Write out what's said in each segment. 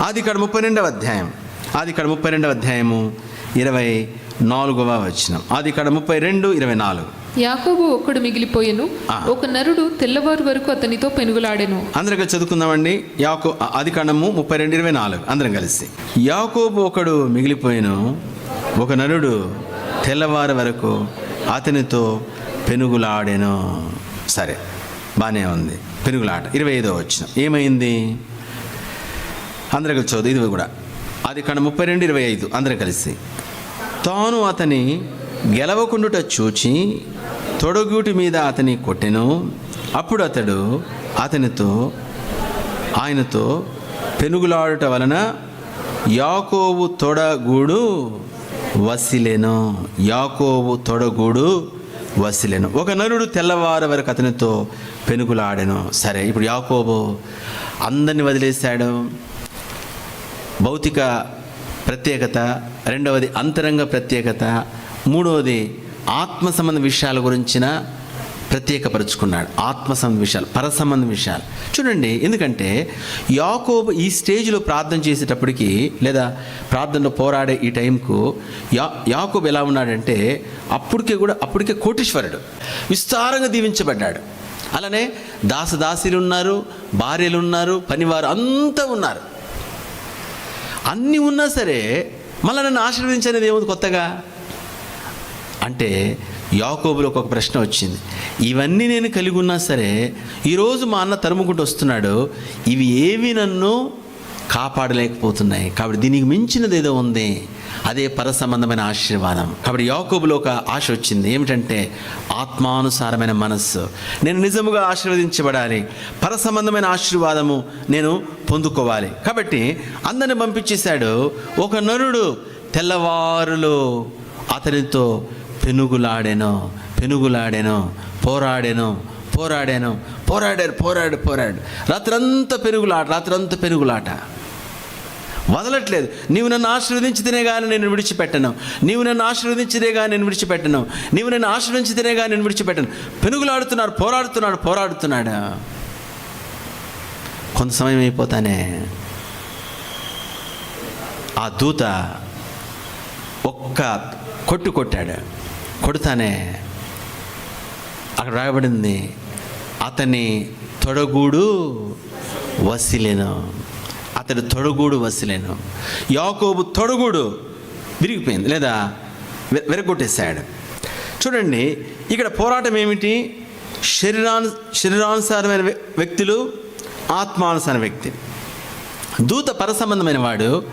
ఆది కాడ ముప్పై రెండవ అధ్యాయం. ఆది కాడ ముప్పై రెండవ అధ్యాయము ఇరవై నాలుగవ వచనం. ఆది కాడ ముప్పై రెండు ఇరవై నాలుగు. యాకోబు ఒక్కడు మిగిలిపోయెను. ఒక నరుడు తెల్లవారు వరకు అతనితో పెనుగులాడెను. అందరం కలిసి చదువుకుందామండి. యాకో ఆది కాండము ముప్పై రెండు ఇరవై నాలుగు. అందరం కలిసి. యాకోబు ఒకడు మిగిలిపోయిను. ఒక నరుడు తెల్లవారు వరకు అతనితో పెనుగులాడెను. సరే బాగానే ఉంది. పెనుగులాట. ఇరవై ఐదో వచ్చిన ఏమైంది? అందరం కలిసి చదువు ఇది కూడా. అది కాండ ముప్పై రెండు ఇరవై ఐదు. అందరూ కలిసి. తాను అతని గెలవకుండుట చూచి తొడగూటి మీద అతని కొట్టెను. అప్పుడు అతడు అతనితో ఆయనతో పెనుగులాడుట వలన యాకోబు తొడగూడు వసిలెను. యాకోబు తొడగూడు వసిలెను. ఒక నరుడు తెల్లవారు వరకు అతనితో పెనుగులాడెను. సరే ఇప్పుడు యాకోబు అందరిని వదిలేశాడు. భౌతిక ప్రత్యేకత రెండవది అంతరంగ ప్రత్యేకత మూడవది ఆత్మ సంబంధ విషయాల గురించిన ప్రత్యేకపరుచుకున్నాడు. ఆత్మ సంబంధ విషయాలు పరసంబంధ విషయాలు. చూడండి ఎందుకంటే యాకోబు ఈ స్టేజ్లో ప్రార్థన చేసేటప్పటికి లేదా ప్రార్థనలో పోరాడే ఈ టైంకు యా యాకోబు ఎలా ఉన్నాడంటే అప్పటికే కూడా అప్పటికే కోటీశ్వరుడు. విస్తారంగా దీవించబడ్డాడు. అలానే దాసదాసీలు ఉన్నారు భార్యలు ఉన్నారు పనివారు అంతా ఉన్నారు. అన్నీ ఉన్నా సరే మళ్ళీ నన్ను ఆశీర్వదించనేది ఏముంది కొత్తగా? అంటే యాకోబులకు ఒక ప్రశ్న వచ్చింది. ఇవన్నీ నేను కలిగి ఉన్నా సరే ఈరోజు మా అన్న తరుముకుంటూ వస్తున్నాడు ఇవి ఏవి నన్ను కాపాడలేకపోతున్నాయి. కాబట్టి దీనికి మించినది ఏదో ఉంది. అదే పర సంబంధమైన ఆశీర్వాదం. కాబట్టి యాకోబులో ఒక ఆశ వచ్చింది. ఏమిటంటే ఆత్మానుసారమైన మనస్సు. నేను నిజముగా ఆశీర్వదించబడాలి. పర సంబంధమైన ఆశీర్వాదము నేను పొందుకోవాలి. కాబట్టి అందరిని పంపించేశాడు ఒక నరుడు తెల్లవారులో అతనితో పెనుగులాడాను పెనుగులాడాను పోరాడాను పోరాడాను పోరాడారు పోరాడు పోరాడు రాత్రంతా పెరుగులాట రాత్రంతా పెరుగులాట వదలట్లేదు. నీవు నన్ను ఆశీర్వదించితేనే కానీ నేను విడిచిపెట్టను. నీవు నన్ను ఆశీర్వదించితే కానీ నేను విడిచిపెట్టను. నీవు నన్ను ఆశీర్వదించితేనే కానీ నేను విడిచిపెట్టను. పెనుగులాడుతున్నాడు పోరాడుతున్నాడు పోరాడుతున్నాడు. కొంత సమయం అయిపోతానే. ఆ దూత ఒక్క కొట్టు కొట్టాడు. కొడుతానే. అక్కడ రాయబడింది అతని తొడగూడు వసిలేను. అతడు తొడగూడు వసిలేను. యాకోబు తొడగూడు విరిగిపోయింది లేదా విరగొట్టేశాడు. చూడండి ఇక్కడ పోరాటం ఏమిటి? శరీరాను శరీరానుసారమైన వ్యక్తులు ఆత్మానుసార వ్యక్తి. దూత పరసంబంధమైన వాడు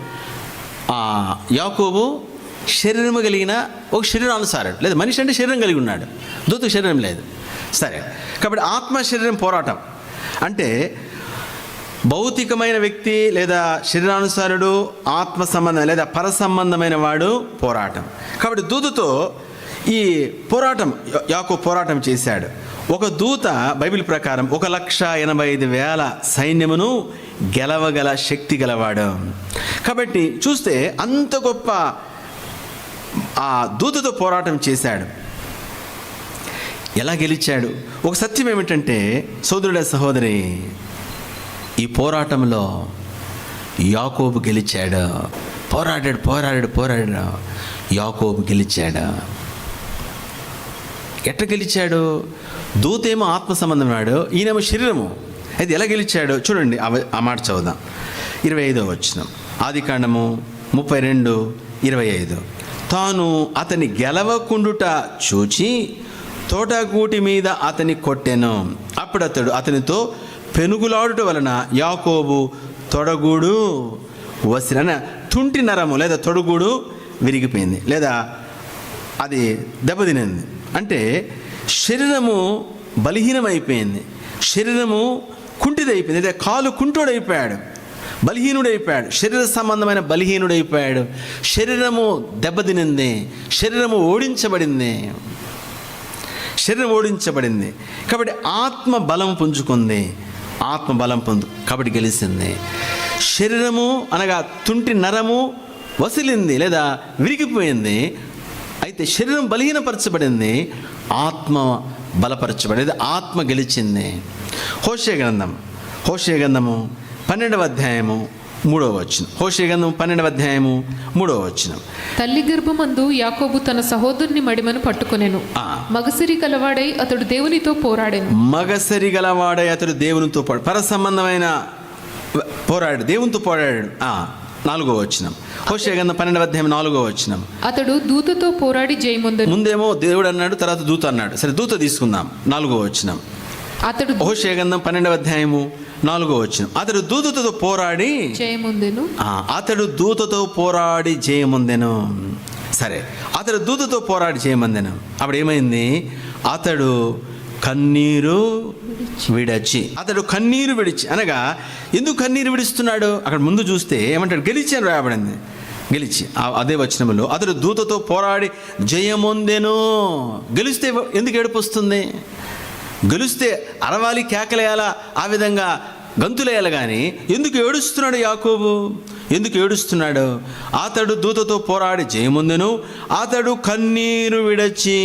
యాకోబు శరీరము కలిగిన ఒక శరీరానుసారుడు. లేదా మనిషి అంటే శరీరం కలిగి ఉన్నాడు. దూతకు శరీరం లేదు. సరే కాబట్టి ఆత్మ శరీరం పోరాటం. అంటే భౌతికమైన వ్యక్తి లేదా శరీరానుసారుడు ఆత్మ సంబంధం లేదా పర సంబంధమైన వాడు పోరాటం. కాబట్టి దూతతో ఈ పోరాటం యాకో పోరాటం చేశాడు. ఒక దూత బైబిల్ ప్రకారం ఒక లక్ష ఎనభై ఐదు వేల సైన్యమును గెలవగల శక్తి గలవాడు. కాబట్టి చూస్తే అంత గొప్ప ఆ దూతతో పోరాటం చేశాడు. ఎలా గెలిచాడు? ఒక సత్యం ఏమిటంటే సోదరుడ సహోదరి ఈ పోరాటంలో యాకోబు గెలిచాడు. పోరాడాడు పోరాడాడు పోరాడాడు. యాకోబు గెలిచాడు. ఎట్ట గెలిచాడు? దూతేమో ఆత్మ సంబంధం వాడు ఈయనేమో శరీరము. అయితే ఎలా గెలిచాడు? చూడండి ఆ మాట చదువుదాం. ఇరవై ఐదో వచ్చిన ఆది కాండము ముప్పై రెండు ఇరవై ఐదు. తాను అతని గెలవకుండుట చూచి తోటగూటి మీద అతని కొట్టెను. అప్పుడు అతడు అతనితో పెనుగులాడుట వలన యాకోబు తొడగూడు వసిన తుంటి నరము లేదా తొడగూడు విరిగిపోయింది లేదా అది దెబ్బతినింది. అంటే శరీరము బలహీనమైపోయింది. శరీరము కుంటిదైపోయింది. అదే కాలు కుంటోడైపోయాడు. బలహీనుడైపోయాడు. శరీర సంబంధమైన బలహీనుడైపోయాడు. శరీరము దెబ్బతినింది. శరీరము ఓడించబడింది. శరీరం ఓడించబడింది. కాబట్టి ఆత్మ బలం పుంజుకుంది. ఆత్మ బలం పొందు. కాబట్టి గెలిచింది శరీరము అనగా తుంటి నరము వసిలింది లేదా విరిగిపోయింది. అయితే శరీరం బలహీనపరచబడింది. ఆత్మ బలపరచబడింది. ఆత్మ గెలిచింది. హోషే గ్రంథం. హోషే గ్రంథము పన్నెండవ అధ్యాయము మూడవ వచ్చిన హోషే గంధం పన్నెండవ అధ్యాయము మూడవ వచ్చిన తల్లి గర్భమందు యాకోబు తన సహోదరుని మడిమను పట్టుకొనెను. ఆ. మగసిరి కలవాడై అతడు దేవునితో పోరాడెను. మగసరి గలవాడే అతడు దేవునితో పర సంబంధమైన పోరాడు దేవునితో పోరాడాడు. ఆ, నాలుగో వచ్చిన హోషే గంధం పన్నెండవ అధ్యాయం నాలుగో వచ్చిన అతడు దూతతో పోరాడి జయముందెను. ముందేమో దేవుడు అన్నాడు తర్వాత దూత అన్నాడు. సరే దూత తీసుకుందాం. నాలుగో వచ్చిన అతడు హోషే గంధం పన్నెండవ అధ్యాయము నాలుగో వచ్చిన అతడు దూతతో పోరాడి జయముందెను. అతడు దూతతో పోరాడి జయముందెను. సరే అతడు దూతతో పోరాడి చేయమందెను అప్పుడు ఏమైంది? అతడు కన్నీరు విడచి అతడు కన్నీరు విడిచి అనగా ఎందుకు కన్నీరు విడుస్తున్నాడు? అక్కడ ముందు చూస్తే ఏమంటాడు? గెలిచి అని రాయబడింది. గెలిచి అదే వచనములో అతడు దూతతో పోరాడి జయముందెను. గెలిస్తే ఎందుకు ఏడుపు వస్తుంది? గెలిస్తే అరవాలి కేకలేయాలా ఆ విధంగా గంతులేయాలి కానీ ఎందుకు ఏడుస్తున్నాడు యాకోబు? ఎందుకు ఏడుస్తున్నాడు? అతడు దూతతో పోరాడి జయముందెను అతడు కన్నీరు విడచి.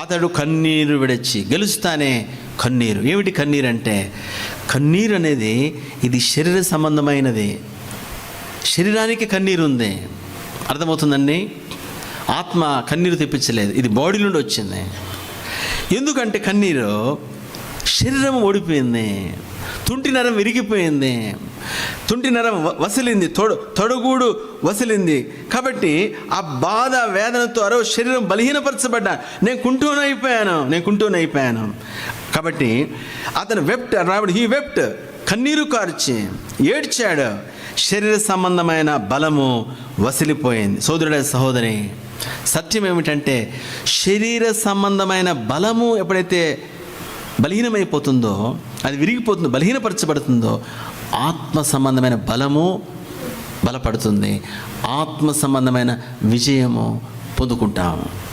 అతడు కన్నీరు విడచి గెలుస్తానే కన్నీరు. ఏమిటి కన్నీరు అంటే కన్నీరు అనేది ఇది శరీర సంబంధమైనది. శరీరానికి కన్నీరు ఉంది అర్థమవుతుందండి? ఆత్మ కన్నీరు తెప్పించలేదు. ఇది బాడీ నుండి వచ్చింది. ఎందుకంటే కన్నీరు శరీరం ఓడిపోయింది తుంటి నరం విరిగిపోయింది. తుంటి నరం వసిలింది. తొడు తొడుగూడు వసిలింది. కాబట్టి ఆ బాధ వేదనతో అరో శరీరం బలహీనపరచబడ్డా నేను కుంటూనైపోయాను నేను కుంటూనైపోయాను కాబట్టి అతను వెప్ట్ రాబడి హీ వెప్ట్ కన్నీరు కార్చి ఏడ్చాడు. శరీర సంబంధమైన బలము వసిలిపోయింది. సోదరుడ సహోదరి సత్యం ఏమిటంటే శరీర సంబంధమైన బలము ఎప్పుడైతే బలహీనమైపోతుందో అది విరిగిపోతుందో బలహీనపరచబడుతుందో ఆత్మ సంబంధమైన బలము బలపడుతుంది. ఆత్మ సంబంధమైన విజయము పొందుకుంటాము.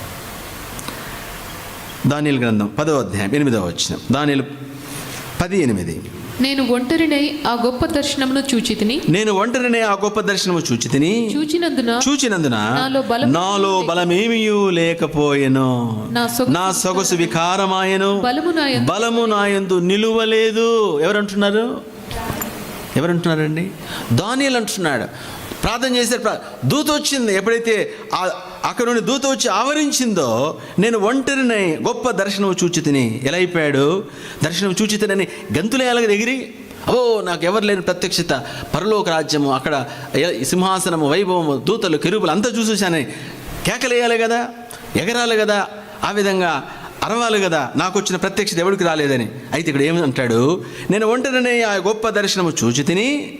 దానిల గ్రంథం పదో అధ్యాయం ఎనిమిదవ వచ్చిన దానిలు పది ఎనిమిది నేను ఒంటరినై ఆ గొప్ప దర్శనమును చూచితిని. నేను ఒంటరినే ఆ గొప్ప దర్శనము చూచి తిని చూచినందున చూచినందున నాలో బలము నాలో బలమేమియూ లేకపోయెను. నా సొగసు- వికారమాయను. బలము నాయందు నిలువలేదు. ఎవరంటున్నారు? ఎవరంటున్నారండి? దానియలు అంటున్నాడు ప్రార్థన ప్రా- దూత వచ్చింది ఎప్పుడైతే ఆ అక్కడ నుండి దూత వచ్చి ఆవరించిందో నేను ఒంటరినై గొప్ప దర్శనం చూచి తిని ఎలా అయిపోయాడు? దర్శనం చూచి తినని గంతులేయాలగా ఎగిరి? ఓ నాకు ఎవరు లేని ప్రత్యక్షత. పరలోక రాజ్యము అక్కడ సింహాసనము వైభవము దూతలు కెరుపులు అంతా చూసేసానని కేకలేయాలి కదా? ఎగరాలి కదా? ఆ విధంగా అరవాలి కదా? నాకు వచ్చిన ప్రత్యక్షత ఎవరికి రాలేదని. అయితే ఇక్కడ ఏమంటాడు నేను ఒంటరినే ఆ గొప్ప దర్శనము చూచి తిని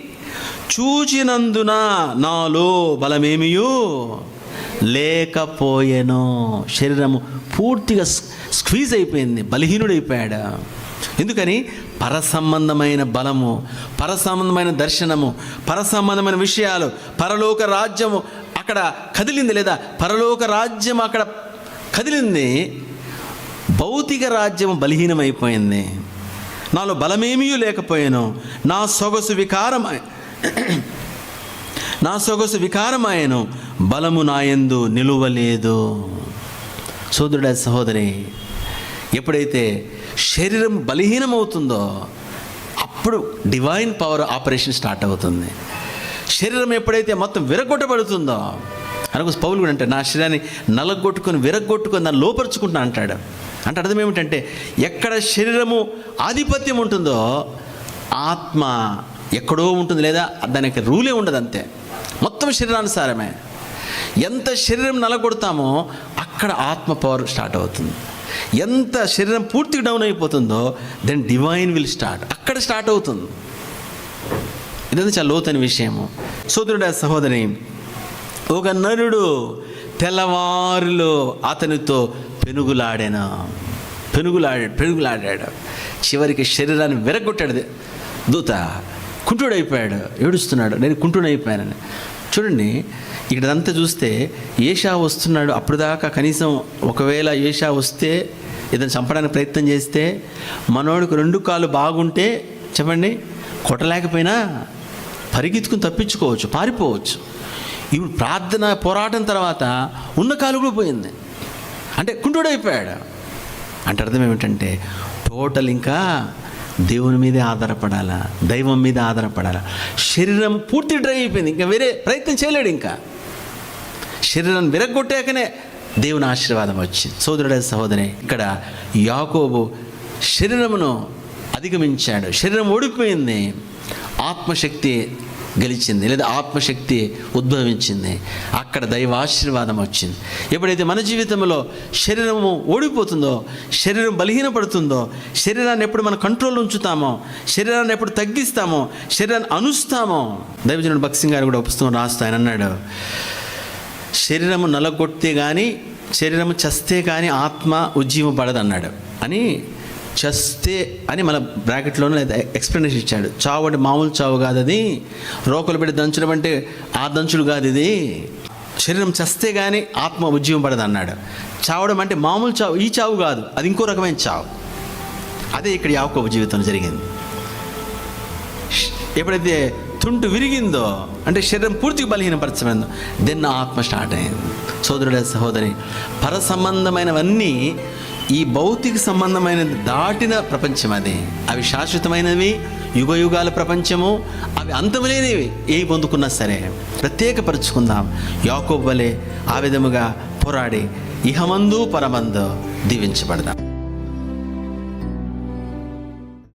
చూచినందున నాలో బలమేమియో? లేకపోయేనో. శరీరము పూర్తిగా స్క్వీజ్ అయిపోయింది బలహీనుడైపోయాడు. ఎందుకని? పరసంబంధమైన బలము పరసంబంధమైన దర్శనము పరసంబంధమైన విషయాలు పరలోక రాజ్యము అక్కడ కదిలింది లేదా? పరలోక రాజ్యం అక్కడ కదిలింది. భౌతిక రాజ్యం బలహీనమైపోయింది. నాలో బలమేమీ లేకపోయాను. నా సొగసు వికారం నా సొగసు వికారమాయను బలము నాయందు నిలువలేదు. సోదరుడ సహోదరి ఎప్పుడైతే శరీరం బలహీనమవుతుందో అప్పుడు డివైన్ పవర్ ఆపరేషన్ స్టార్ట్ అవుతుంది. శరీరం ఎప్పుడైతే మొత్తం విరగొట్టబడుతుందో అనుకో పౌలు కూడా అంటే నా శరీరాన్ని నలగొట్టుకొని విరగొట్టుకొని దాన్ని లోపరుచుకుంటున్నా అంటాడు. అంటే అర్థం ఏమిటంటే ఎక్కడ శరీరము ఆధిపత్యం ఉంటుందో ఆత్మ ఎక్కడో ఉంటుంది లేదా దానికి రూలే ఉండదు అంతే. మొత్తం శరీరానుసారమే. ఎంత శరీరం నలగొడతామో అక్కడ ఆత్మ పవర్ స్టార్ట్ అవుతుంది. ఎంత శరీరం పూర్తిగా డౌన్ అయిపోతుందో దెన్ డివైన్ విల్ స్టార్ట్ అక్కడ స్టార్ట్ అవుతుంది. ఇదంతా చాలా లోతైన విషయము. సోదరుడు సహోదరి ఒక నరుడు తెల్లవారులో అతనితో పెనుగులాడాను. పెనుగులాడాడు పెనుగులాడాడు. చివరికి శరీరాన్ని విరగొట్టాడు. దూత కుంటుడైపోయాడు. ఏడుస్తున్నాడు. నేను కుంటుడైపోయానని. చూడండి ఇక్కడంతా చూస్తే ఏషా వస్తున్నాడు అప్పుడు దాకా కనీసం ఒకవేళ ఏషా వస్తే ఇతను చంపడానికి ప్రయత్నం చేస్తే మనోడికి రెండు కాళ్ళు బాగుంటే చెప్పండి కొట్టలేకపోయినా పరిగెత్తుకుని తప్పించుకోవచ్చు పారిపోవచ్చు. ఇప్పుడు ప్రార్థన పోరాటం తర్వాత ఉన్న కాలు కూడా పోయింది. అంటే కుంటుడైపోయాడు అంటే అర్థం ఏమిటంటే టోటల్ ఇంకా దేవుని మీదే ఆధారపడాలా? దైవం మీద ఆధారపడాలా? శరీరం పూర్తి డ్రై అయిపోయింది. ఇంకా వేరే ప్రయత్నం చేయలేడు ఇంకా. శరీరం విరగొట్టాకనే దేవుని ఆశీర్వాదం వచ్చింది. సోదరుడే సహోదరి ఇక్కడ యాకోబు శరీరమును అధిగమించాడు. శరీరం ఓడిపోయింది. ఆత్మశక్తి గెలిచింది లేదా ఆత్మశక్తి ఉద్భవించింది. అక్కడ దైవ ఆశీర్వాదం వచ్చింది. ఎప్పుడైతే మన జీవితంలో శరీరము ఓడిపోతుందో శరీరం బలహీనపడుతుందో శరీరాన్ని ఎప్పుడు మనం కంట్రోల్ ఉంచుతామో శరీరాన్ని ఎప్పుడు తగ్గిస్తామో శరీరాన్ని అనుస్తామో దైవజనుడు భక్సింగ్ గారు కూడా పుస్తకం రాస్తూ ఆయన అన్నాడు. శరీరము నలగొట్టే కానీ శరీరము చస్తే కానీ ఆత్మ ఉజ్జీవం పడదన్నాడు అని చస్తే అని మన బ్రాకెట్లోనే లేదా ఎక్స్ప్లెనేషన్ ఇచ్చాడు. చావు అంటే మామూలు చావు కాదు అది రోకలు పెట్టి దంచడం అంటే ఆ దంచుడు కాదు ఇది శరీరం చస్తే కానీ ఆత్మ ఉజ్జీవం పడదు అన్నాడు. చావడం అంటే మామూలు చావు ఈ చావు కాదు. అది ఇంకో రకమైన చావు. అదే ఇక్కడ యాకోబు జీవితం జరిగింది. ఎప్పుడైతే తుంటు విరిగిందో అంటే శరీరం పూర్తిగా బలహీనపరచమైందో దెన్ ఆత్మ స్టార్ట్ అయింది. సోదరుడే సహోదరి పర సంబంధమైనవన్నీ ఈ భౌతిక సంబంధమైన దాటిన ప్రపంచం అది. అవి శాశ్వతమైనవి యుగ యుగాల ప్రపంచము అవి అంతములేనివి ఏ పొందుకున్నా సరే. ప్రత్యేకపరుచుకుందాం. యాకోబలే ఆ విధముగా పోరాడి ఇహమందు పరమందు దీవించబడదాం.